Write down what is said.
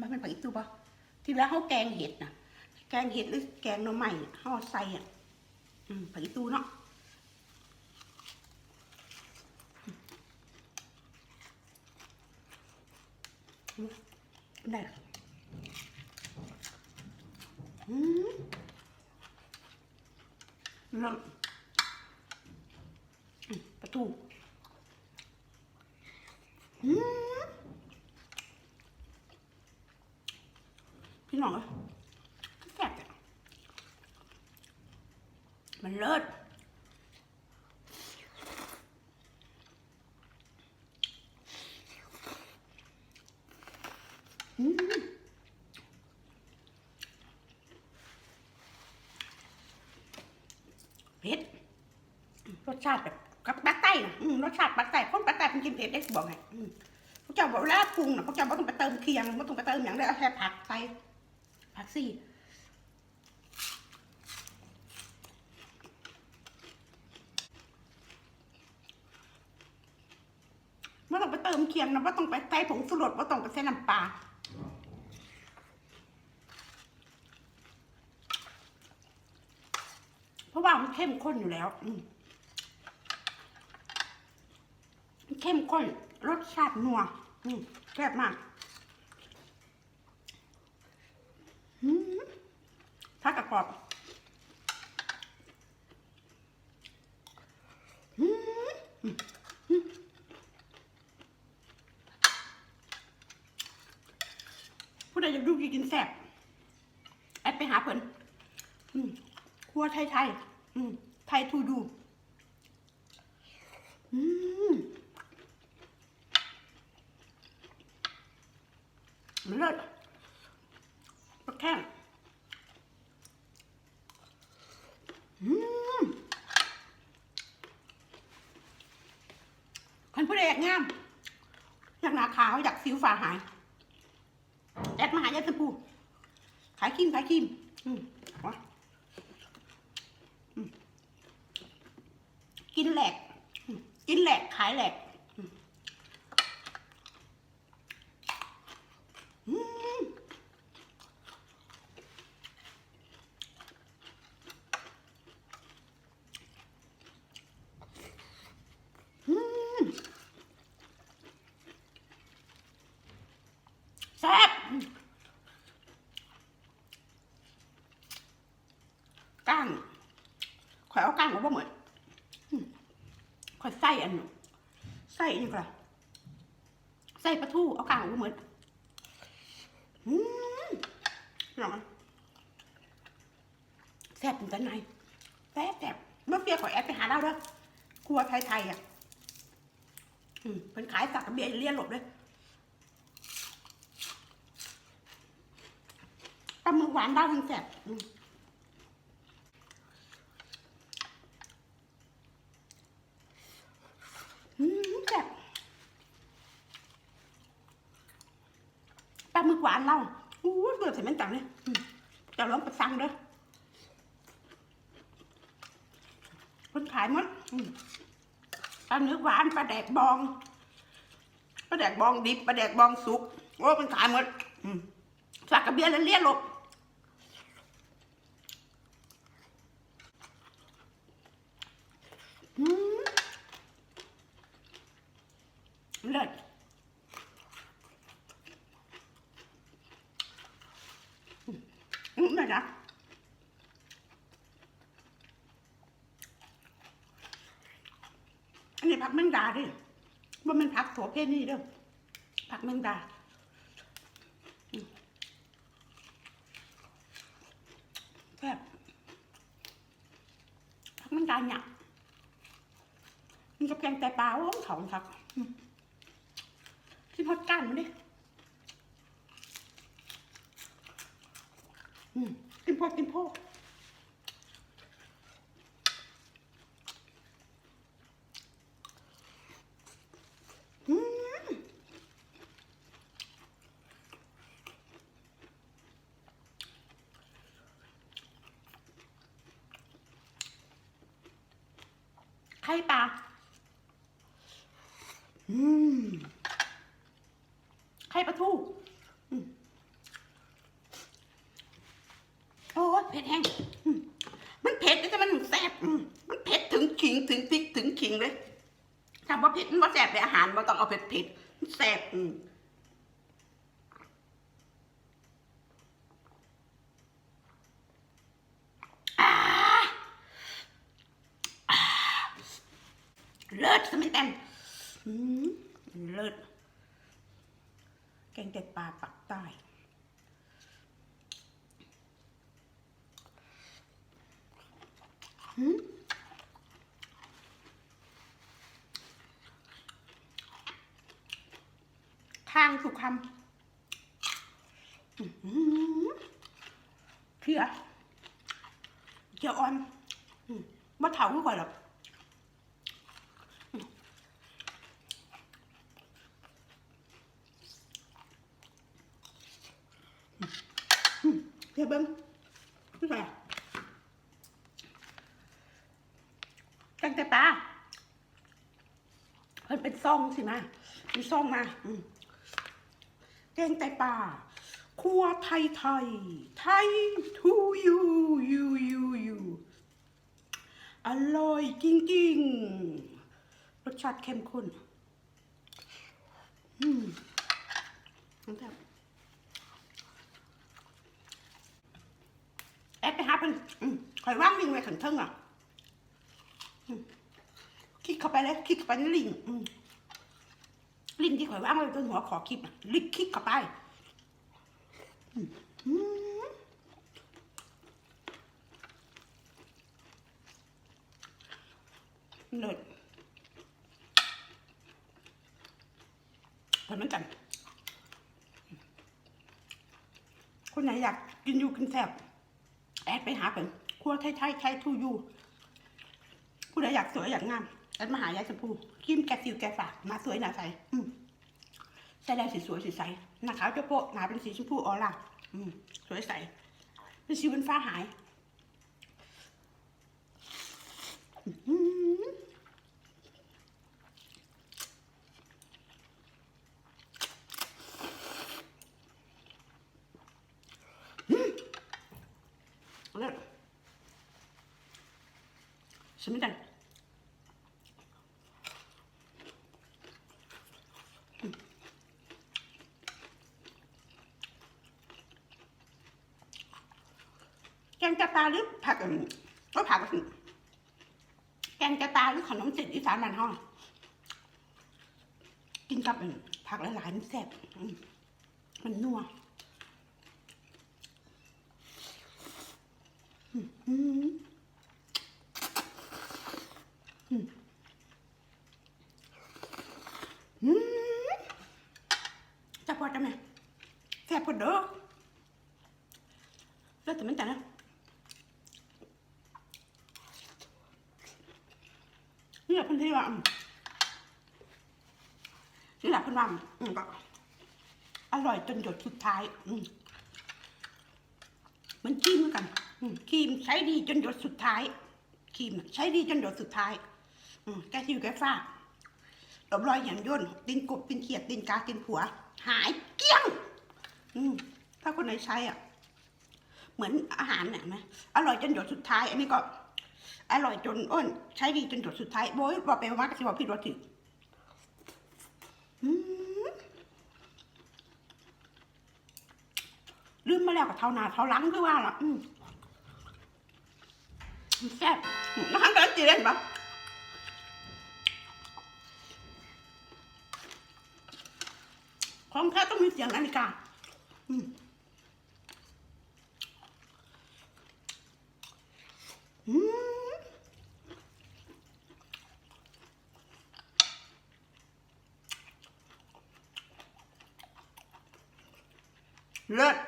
มันเป็นผักอีตูปะที่แล้วเขาแกงเห็ดนะแกงเห็ดหรือแกงหน่อไม้น่เขาเอใส่อะผักอีตูเนาะได้ค่ะอืมแล้วอืมปลาทูอืม พี่น้องเอ้ยแซ่บอะ มันเลิศอืมเผ็ดรสชาติแบบกับปลาไต้นะอืมรสชาติปลาไต้คนปลาไต้เป็นกินเผ็ดได้บอกไงอืมพวกเจ้าบอกเวลาปรุงนะพวกเจ้าไม่ต้องไปเติมเคียงไม่ต้องไปเติมอย่างเดียวแค่ผักไปผักซี่ ไม่ต้องไปเติมเคียงนะไม่ต้องไปใส่ผงสุรสไม่ต้องไปใส่น้ำปลาเพราะว่ามันเข้มข้นอยู่แล้ว อืมเข้มข้นรสชาตินัวอืมแซ่บมากอืมผักกระกรอบอืมอืมผู้ใดอยากดูกินแซ่บแอดไปหาเพิ่นครัวไทยไทยๆไทยทูดูมันเลิศปลาแข้งอืมคนผู้ใดอยากงาม อยากหนาขาว อยากสิวฝ่าหาย แอดมาหายาสปู ขายครีมขายครีมอืมวะกินแหลก กินแหลกขายแหลกอืมอืมอืมแซ่บอืมก้างข่อยเอาก้างออกมาเหมือนข่อยไส้อันหนึ่งไส้อันนี้ก่อนไส้ปลาทูเอาก้างออกมาเหมือนอืม หรอแซ่บเป็นจังไงแซ่บแซ่บเมื่อเฟียขอแอดไปหาเราเด้อครัวไทยๆอะอืมเป็นขายสักกับเบียร์เลียนหลบเลยปลาหมึกหวานดาวทั้งแซ่บอืมอืมแซ่บ ปลาหมึกหวาอู้ยเบื่อใส่แม่นจังเลยจะลองไปสั่งเด้อคนขายหมดปลาหมึกหวานปลาแดกบองปลาแดกบองดิบปลาแดกบองสุกโอ้เป็นขายหมดอืมสักกระเบียร์แล้วเลียนลบอืมเลิศ อยนะอันนี้ผักแมงดาดิว่ามันผักโสเพนี่เด้อผักแมงดาแซ่บผักแมงดาเนี่ยมันกับแกงแต่ปลาโอ้ยเขาครับที่พอดก้านมันดิอืม กินพอกินพออืมไข่ปลาอืมไข่ปลาทูอืม ถ้าบ่เผ็ดมันบ่แสบในอาหารบ่ต้องเอาเผ็ดเผ็ดแสบอืมเลิศสมิธแตนอืมเลิศแกงเต็ดปลาปักใต้หืมางทุกคำเพียเจียวอ่อนมบ่เถาก่อนหรอกเพียวเบิ้งนี่ไงตั้งแต่ปลาเพิ่นเป็นซองสิมาเป็นซองมา อืม แกงไตปลาครัวไทยไทย ไทยทูยูยูยูยูอร่อยจริงๆ รสชาติเข้มข้นอืมแซ่บแอดไปหาเพิ่นอืมคอยว่างลิงไว้ขันเทิงอะอืมคลิกเข้าไปเลยคลิกเข้าไปในลิง อืม ลิ้นที่ข่อยว่างไว้บนหัวขอคลิปอะลิกคลิกเข้าไปอืมอืมเลิศเหมือนกัน คนไหนอยากกินอยู่กินแซ่บแอดไปหาเป็นครัวไทยไทยไทยทูยูผู้ใดอยากสวยอยากงามแอดมาหายายชมพู ครีมแกะสิวแกะฝากมาสวยหนาใสใส่แล้สีสวยสีใสหน้าขาวจะโปะหนาเป็นสีชมพูออร่าสวยใสเป็นสีบนฟ้าหายเลิศสมิตัน งกะตาหรือผักก็ผักก็ถึงแกงกะตาหรือขนมจีนอีสานบ้านห้องกินกับผักหลายๆมันแซ่บมมันนัวอืมอืมอืมอืมจะพอจะไหมแซ่บพอเด้อแล้วแต่มันแต่นะ นี่แหละเพื่อนที่ว่าอืมนี่แหละเพื่อนว่าอืมก็อร่อยจนหยดสุดท้าย อืมมันครีมกันครีมใช้ดีจนหยดสุดท้ายครีมใช้ดีจนหยดสุดท้าย อืมแกซิวแกฟ้าดบรอยหยันย่นตินกบตินเขียดตินกาตินผัว หายเกลี้ยง อืมถ้าคนไหนใช้อะ เหมือนอาหารเนี่ยนไหมอร่อยจนหยดสุดท้าย อันนี้ก็ อร่อยจนอ้น ใช้ดีจนหยดสุดท้ายโบยบอกไปว่ากระสิบผิดว่าถึงอืมลืมมาแล้วกับเท่านาเท่าลังคือว่าล่ะอืมแซ่บนะคะเดินจีเล่นปะของแท้ต้องมีเสียงนาฬิกาอืม เลิศอืม